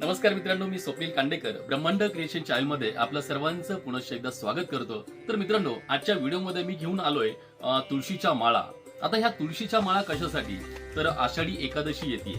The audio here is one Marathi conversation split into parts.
नमस्कार मित्रांनो मी स्वप्नील कांडेकर. ब्रह्मांड क्रिएशन चॅनलमध्ये आपलं सर्वांचं पुनश्च एकदा स्वागत करतो. तर मित्रांनो आजच्या व्हिडिओमध्ये मी घेऊन आलोय तुळशीच्या माळा. आता ह्या तुळशीच्या माळा कशासाठी? तर आषाढी एकादशी येते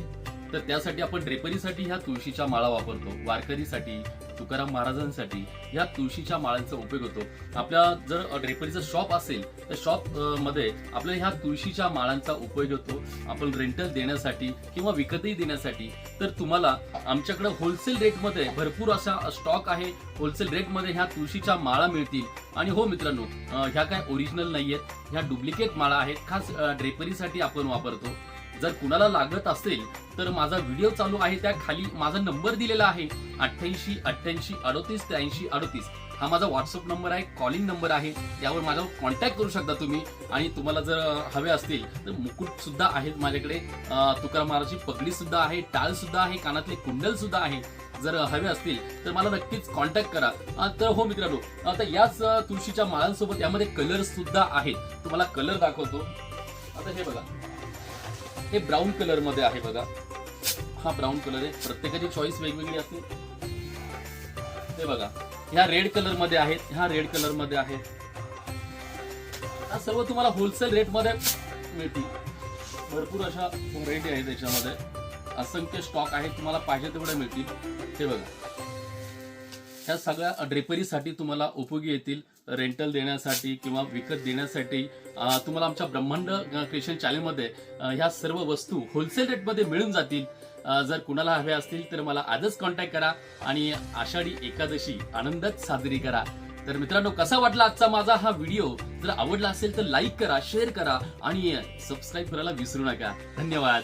तर त्यासाठी आपण ड्रेपरीसाठी ह्या तुळशीच्या माळा वापरतो वारकरीसाठी तुकाराम महाराजांसाठी या तुळशीच्या माळांचा उपयोग होतो. आपल्या जर ड्रेपरीचं शॉप असेल तर शॉपमध्ये आपल्याला ह्या तुळशीच्या माळांचा उपयोग होतो. आपण रेंटल देण्यासाठी किंवा विकतही देण्यासाठी. तर तुम्हाला आमच्याकडे होलसेल रेटमध्ये भरपूर असा स्टॉक आहे. होलसेल रेटमध्ये ह्या तुळशीच्या माळा मिळतील. आणि हो मित्रांनो ह्या काय ओरिजिनल नाही आहेत ह्या डुप्लिकेट माळा आहेत. खास ड्रेपरीसाठी आपण वापरतो. जर कुणाला लागत असेल तर माझा व्हिडिओ चालू आहे त्या खाली. माझा नंबर दिलेला आहे. अठ्ठ्याऐंशी अठ्ठ्याऐंशी अडोतीस त्र्याऐंशी अडोतीस. हा माझा व्हॉट्सअप नंबर आहे कॉलिंग नंबर आहे. यावर माझ्यावर कॉन्टॅक्ट करू शकता तुम्ही. आणि तुम्हाला जर हवे असतील तर मुकुट सुद्धा आहेत माझ्याकडे. तुकाराम महाराजची पगडी सुद्धा आहे टाळ सुद्धा आहे कानातले कुंडल सुद्धा आहे. जर हवे असतील तर मला नक्कीच कॉन्टॅक्ट करा. तर हो मित्रांनो आता याच तुळशीच्या माळांसोबत यामध्ये कलर सुद्धा आहेत. तुम्हाला कलर दाखवतो. आता हे बघा. हे ब्राऊन कलरमध्ये आहे बघा. हा ब्राऊन कलर आहे. प्रत्येकाची चॉईस वेगवेगळी असते. हे बघा. ह्या रेड कलरमध्ये आहेत. ह्या रेड कलरमध्ये आहेत. हा सर्व तुम्हाला होलसेल रेटमध्ये मिळतील. भरपूर अशा व्हरायटी आहेत त्याच्यामध्ये. असंख्य स्टॉक आहे तुम्हाला पाहिजे तेवढे मिळतील. हे बघा. ह्या सगळ्या ड्रेपरीसाठी तुम्हाला उपयोगी येतील रेंटल देण्यासाठी किंवा विकत देण्यासाठी तुम्हाला आमच्या ब्रह्मांड क्रिएशन चॅनलमध्ये ह्या सर्व वस्तू होलसेल रेटमध्ये मिळून जातील. जर कुणाला हव्या असतील तर मला आजच कॉन्टॅक्ट करा आणि आषाढी एकादशी आनंदात साजरी करा. तर मित्रांनो कसा वाटला आजचा माझा हा व्हिडिओ जर आवडला असेल तर लाईक करा शेअर करा आणि सबस्क्राईब करायला विसरू नका. धन्यवाद.